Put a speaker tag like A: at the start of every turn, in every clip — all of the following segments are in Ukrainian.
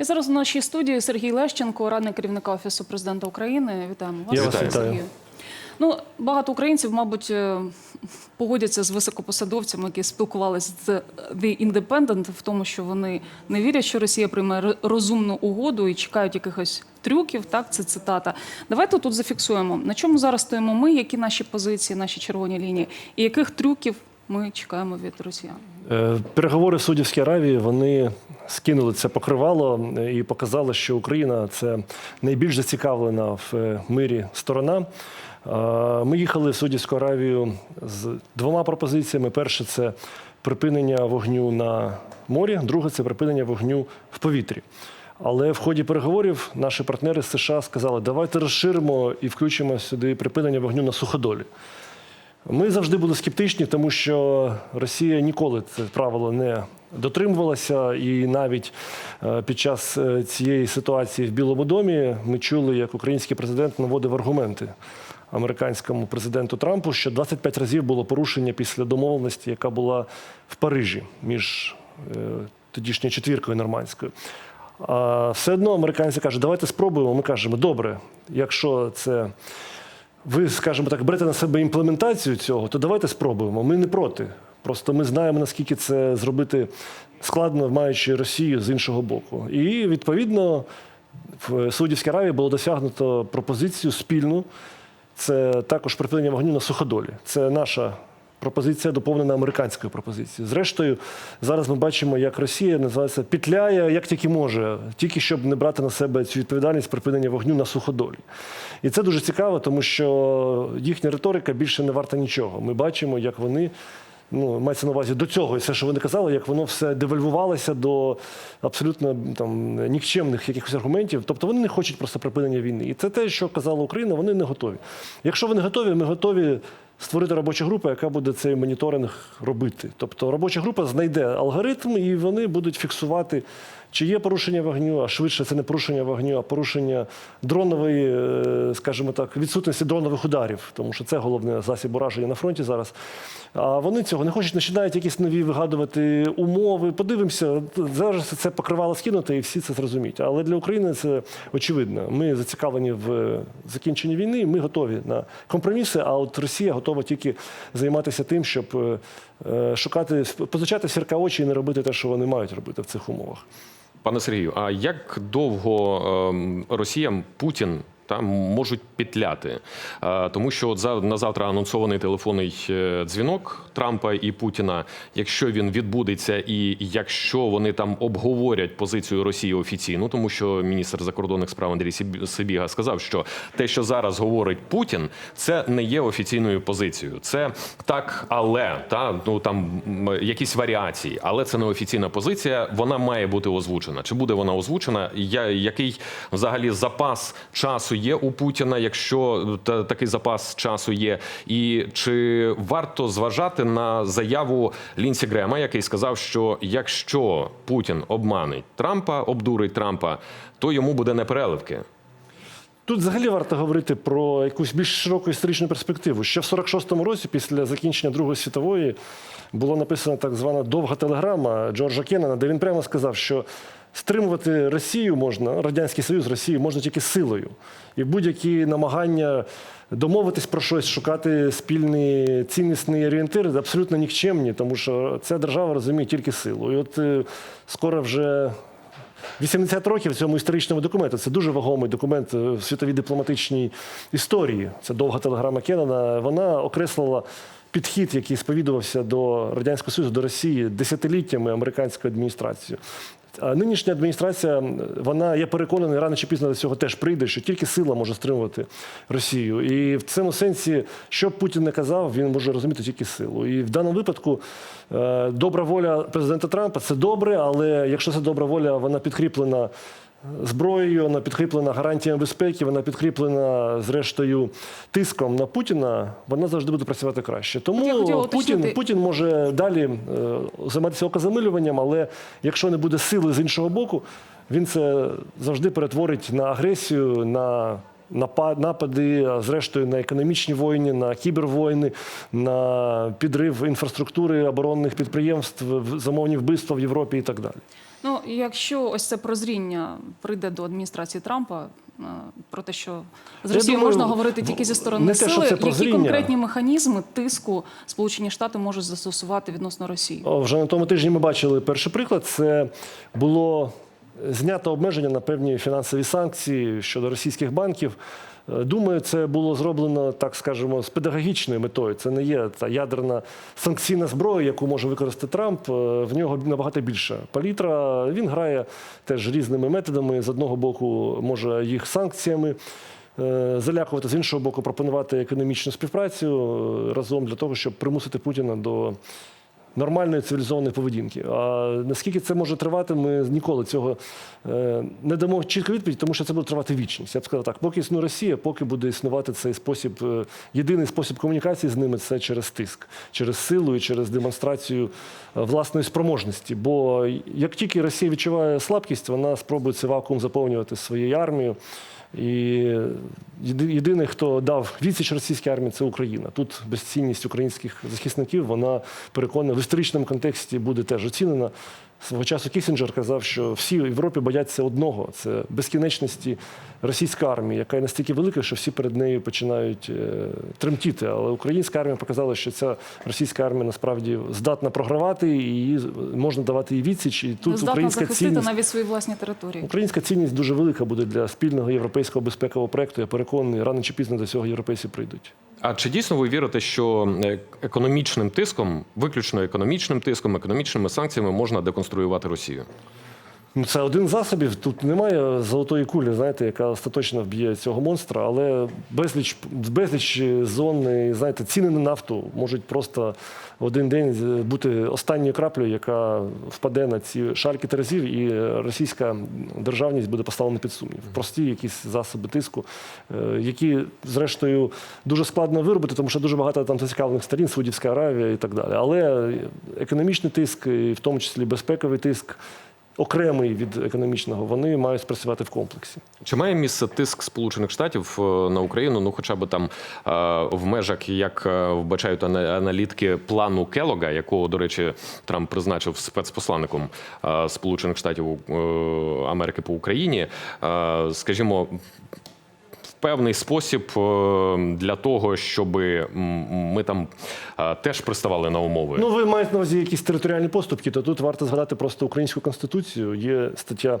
A: І зараз у нашій студії Сергій Лещенко, радник керівника Офісу президента України. Вітаємо вас,
B: Я
A: Сергію.
B: вітаю.
A: Ну, багато українців, мабуть, е, погодяться з високопосадовцями, які спілкувалися з The Independent, в тому, що вони не вірять, що Росія прийме розумну угоду і чекають якихось трюків. Так, це цитата. Давайте тут зафіксуємо, на чому зараз стоїмо ми, які наші позиції, наші червоні лінії, і яких трюків ми чекаємо від росіян.
B: Е, Переговори в Саудівській Аравії вони скинули це покривало е, і показали, що Україна це найбільш зацікавлена в е, мирі сторона. Е, Ми їхали в Саудівську Аравію з двома пропозиціями. Перше це припинення вогню на морі, друге це припинення вогню в повітрі. Але в ході переговорів наші партнери з США сказали, давайте розширимо і включимо сюди припинення вогню на суходолі. Ми завжди були скептичні, тому що Росія ніколи це правило не дотримувалася, і навіть е, під час е, цієї ситуації в Білому домі ми чули, як український президент наводив аргументи американському президенту Трампу, що 25 разів було порушення після домовленості, яка була в Парижі між е, тодішньою четвіркою нормандською. А все одно американці кажуть, давайте спробуємо. Ми кажемо, добре, якщо це ви, скажімо так, берете на себе імплементацію цього, то давайте спробуємо. Ми не проти. Просто ми знаємо, наскільки це зробити складно, маючи Росію з іншого боку. І відповідно в Саудівській Аравії було досягнуто пропозицію спільну. Це також припинення вогню на суходолі. Це наша пропозиція доповнена американською пропозицією. Зрештою, зараз ми бачимо, як Росія називається петляє, як тільки може, тільки щоб не брати на себе цю відповідальність припинення вогню на суходолі. І це дуже цікаво, тому що їхня риторика більше не варта нічого. Ми бачимо, як вони. Ну, мається на увазі до цього, і все, що вони казали, як воно все девальвувалося до абсолютно там нікчемних якихось аргументів. Тобто вони не хочуть просто припинення війни. І це те, що казала Україна, вони не готові. Якщо вони готові, ми готові створити робочу групу, яка буде цей моніторинг робити. Тобто робоча група знайде алгоритм, і вони будуть фіксувати, чи є порушення вогню, а швидше це не порушення вогню, а порушення дронової, е, скажімо так, відсутності дронових ударів, тому що це головний засіб ураження на фронті зараз. А вони цього не хочуть, починають якісь нові вигадувати умови. Подивимося, зараз це покривало скинути, і всі це зрозуміють. Але для України це очевидно. Ми зацікавлені в закінченні війни, ми готові на компроміси. А от Росія готова тільки займатися тим, щоб е, е, шукати, позичати сірка очі і не робити те, що вони мають робити в цих умовах.
C: Пане Сергію, а як довго ем, Росіям Путін та можуть петляти? Е, Тому що от на завтра анонсований телефонний е, дзвінок Трампа і Путіна. Якщо він відбудеться, і якщо вони там обговорять позицію Росії офіційно, тому що міністр закордонних справ Андрій Сибіга сказав, що те, що зараз говорить Путін, це не є офіційною позицією. Це так, але та ну там якісь варіації, але це не офіційна позиція. Вона має бути озвучена. Чи буде вона озвучена? Я який взагалі запас часу є у Путіна, якщо та, такий запас часу є, і чи варто зважати на заяву Лінсі Грема, який сказав, що якщо Путін обманить Трампа, обдурить Трампа, то йому буде непереливки.
B: Тут взагалі варто говорити про якусь більш широку історичну перспективу. Ще в 46-му році, після закінчення Другої світової, була написана так звана довга телеграма Джорджа Кеннана, де він прямо сказав, що стримувати Росію можна, Радянський Союз, Росію можна тільки силою. І будь-які намагання домовитись про щось, шукати спільний ціннісний орієнтир абсолютно нікчемні, тому що ця держава розуміє тільки силу. І от е, скоро вже 80 років цьому історичному документу. Це дуже вагомий документ е, в світовій дипломатичній історії. Це довга телеграма Кеннона. Вона окреслила підхід, який сповідувався до Радянського Союзу, до Росії десятиліттями американською адміністрацією. Нинішня адміністрація, вона я переконаний, рано чи пізно до цього теж прийде, що тільки сила може стримувати Росію. І в цьому сенсі, що б Путін не казав, він може розуміти тільки силу. І в даному випадку е, добра воля президента Трампа це добре, але якщо це добра воля, вона підкріплена зброєю, вона підкріплена гарантіями безпеки, вона підкріплена зрештою тиском на Путіна, вона завжди буде працювати краще. Тому Путін. Путін може далі е, займатися окозамилюванням, але якщо не буде сили з іншого боку, він це завжди перетворить на агресію, на напа- напади, а зрештою на економічні воїни, на кібервоїни, на підрив інфраструктури оборонних підприємств, замовні вбивства в Європі і так далі.
A: Ну, якщо ось це прозріння прийде до адміністрації Трампа е, про те, що з Росією
B: думаю,
A: можна говорити тільки зі сторони
B: не те, що
A: сили,
B: це
A: які
B: прозріння.
A: конкретні механізми тиску Сполучені Штати можуть застосувати відносно Росії?
B: О, Вже на тому тижні ми бачили перший приклад. Це було знято обмеження на певні фінансові санкції щодо російських банків. Е, Думаю, це було зроблено, так скажемо, з педагогічною метою. Це не є та ядерна санкційна зброя, яку може використати Трамп. Е, В нього набагато більша палітра. Він грає теж різними методами. З одного боку, може їх санкціями е, залякувати, з іншого боку, пропонувати економічну співпрацю разом для того, щоб примусити Путіна до нормальної цивілізованої поведінки. А наскільки це може тривати, ми ніколи цього е, не дамо чітку відповідь, тому що це буде тривати вічність. Я б сказав так, поки існує Росія, поки буде існувати цей спосіб, е, єдиний спосіб комунікації з ними це через тиск, через силу і через демонстрацію е, власної спроможності. Бо як тільки Росія відчуває слабкість, вона спробує цей вакуум заповнювати своєю армією. І єди- єдиний, хто дав відсіч російській армії, це Україна. Тут безцінність українських захисників, вона переконана в історичному контексті буде теж оцінена. Свого часу Кісінджер казав, що всі в Європі бояться одного це безкінечності російської армії, яка є настільки велика, що всі перед нею починають е, тремтіти. Але українська армія показала, що ця російська армія насправді здатна програвати, і її можна давати їй відсіч. І тут
A: Здатна
B: українська
A: захистити
B: цінність.
A: навіть свої власні території.
B: Українська цінність дуже велика буде для спільного європейського безпекового проекту. Я переконаний, рано чи пізно до цього європейці прийдуть.
C: А чи дійсно ви вірите, що е, економічним тиском, виключно економічним тиском, економічними санкціями можна деконструювати Росію?
B: Ну, це один з засобів. Тут немає золотої кулі, знаєте, яка остаточно вб'є цього монстра, але безліч, безліч зон, знаєте, ціни на нафту можуть просто в один день бути останньою краплею, яка впаде на ці шальки терезів, і російська державність буде поставлена під сумнів. Прості якісь засоби тиску, е, які, зрештою, дуже складно виробити, тому що дуже багато там зацікавлених сторін, Саудівська Аравія і так далі. Але економічний тиск, і в тому числі безпековий тиск. Окремий від економічного, вони мають спрацювати в комплексі.
C: Чи має місце тиск Сполучених Штатів е, на Україну? Ну, хоча б там е, в межах, як е, вбачають аналітки плану Келога, якого, до речі, Трамп призначив спецпосланником Сполучених Штатів Америки по Україні, скажімо. Певний спосіб е, для того, щоб ми там е, теж приставали на умови.
B: Ну, ви маєте на увазі якісь територіальні поступки, то тут варто згадати просто українську конституцію. Є стаття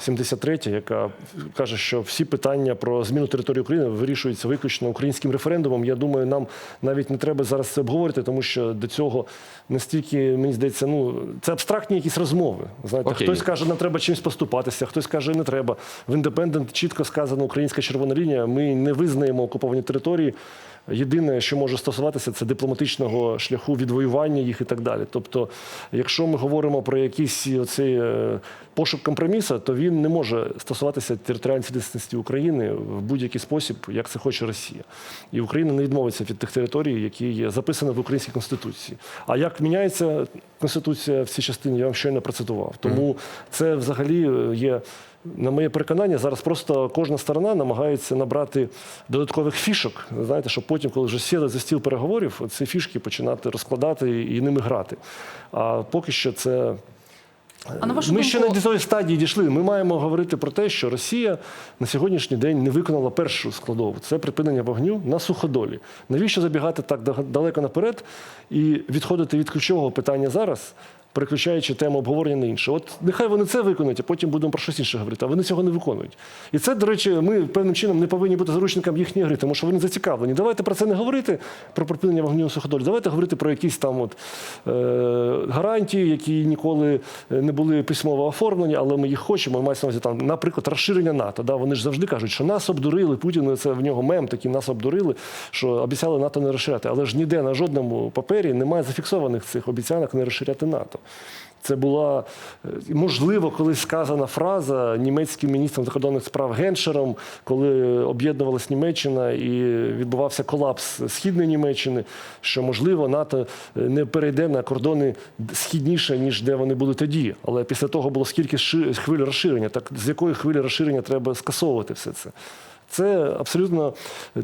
B: 73, яка каже, що всі питання про зміну території України вирішуються виключно українським референдумом. Я думаю, нам навіть не треба зараз це обговорити, тому що до цього настільки мені здається, ну це абстрактні якісь розмови. Знаєте,
C: Окей.
B: хтось каже, нам треба чимось поступатися, хтось каже, не треба. В індепендент чітко сказано українська червона лінія. Ми не визнаємо окуповані території. Єдине, що може стосуватися, це дипломатичного шляху відвоювання їх і так далі. Тобто, якщо ми говоримо про якийсь оцей е, пошук компромісу, то він не може стосуватися територіальної цілісності України в будь-який спосіб, як це хоче Росія. І Україна не відмовиться від тих територій, які є записані в українській конституції. А як міняється конституція в цій частині, я вам щойно процитував. Тому це взагалі е, є. На моє переконання, зараз просто кожна сторона намагається набрати додаткових фішок. Знаєте, щоб потім, коли вже сіли за стіл переговорів, ці фішки починати розкладати і ними грати. А поки що це.
A: А на вашу
B: Ми
A: думку,
B: ще не до цієї стадії дійшли. Ми маємо говорити про те, що Росія на сьогоднішній день не виконала першу складову це припинення вогню на суходолі. Навіщо забігати так далеко наперед і відходити від ключового питання зараз? Переключаючи тему обговорення на інше. От нехай вони це виконують, а потім будемо про щось інше говорити. А вони цього не виконують. І це, до речі, ми певним чином не повинні бути заручником їхньої гри, тому що вони зацікавлені. Давайте про це не говорити, про припинення вогню суходолі. Давайте говорити про якісь там от, е, гарантії, які ніколи не були письмово оформлені, але ми їх хочемо. Мається на увазі там, наприклад, розширення НАТО. Да? Вони ж завжди кажуть, що нас обдурили. Путін це в нього мем, такий нас обдурили, що обіцяли НАТО не розширяти. Але ж ніде на жодному папері немає зафіксованих цих обіцянок не розширяти НАТО. Це була е, можливо колись сказана фраза німецьким міністром закордонних справ Геншером, коли об'єднувалась Німеччина і відбувався колапс східної Німеччини, що можливо НАТО е, не перейде на кордони східніше, ніж де вони були тоді. Але після того було скільки хвиль розширення. Так з якої хвилі розширення треба скасовувати все це? Це абсолютно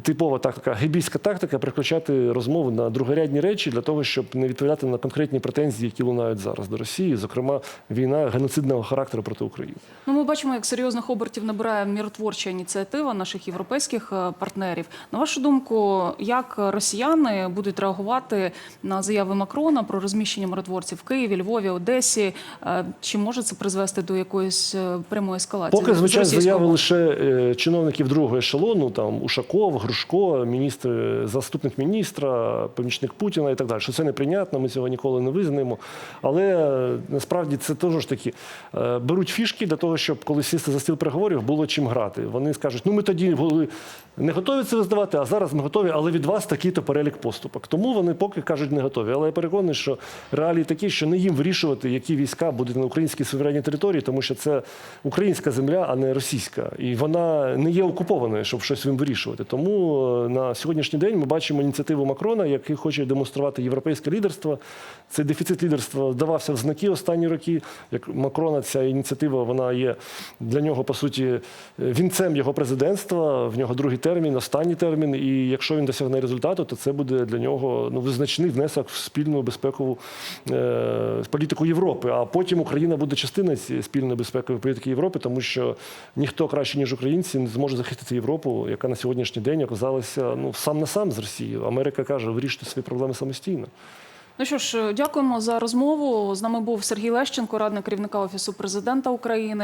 B: типова тактика, гебійська тактика переключати розмову на другорядні речі для того, щоб не відповідати на конкретні претензії, які лунають зараз до Росії, зокрема війна геноцидного характеру проти України.
A: Ну, ми бачимо, як серйозних обертів набирає миротворча ініціатива наших європейських е, партнерів. На вашу думку, як росіяни будуть реагувати на заяви Макрона про розміщення миротворців в Києві, Львові, Одесі? Е, Чи може це призвести до якоїсь е, прямої ескалації?
B: Поки звичайно заяви лише чиновників другого ешелону, там Ушаков, Грушко, міністр, заступник міністра, помічник Путіна і так далі. Що це неприйнятно, ми цього ніколи не визнаємо. Але е, насправді це теж ж таки е, беруть фішки для того, щоб коли сісти за стіл переговорів, було чим грати. Вони скажуть, ну ми тоді були не готові це визнавати, а зараз ми готові, але від вас такий-то перелік поступок. Тому вони поки кажуть не готові. Але я переконаний, що реалії такі, що не їм вирішувати, які війська будуть на українській суверенній території, тому що це українська земля, а не російська. І вона не є окупованою, щоб щось їм вирішувати. Тому е, на сьогоднішній день ми бачимо ініціативу Макрона, який хоче демонструвати європейське лідерство. Цей дефіцит лідерства давався в знаки останні роки. Як Макрона, ця ініціатива вона є для нього по суті вінцем його президентства. В нього другий термін, останній термін. І якщо він досягне результату, то це буде для нього ну визначний внесок в спільну безпекову е, політику Європи. А потім Україна буде частиною спільної безпекової політики Європи, тому що ніхто краще ніж українці не зможе захистити Європу, яка на сьогоднішній день оказалася ну сам на сам з Росією. Америка каже, вирішуйте свої проблеми самостійно.
A: Ну що ж, дякуємо за розмову. З нами був Сергій Лещенко, радник керівника офісу президента України.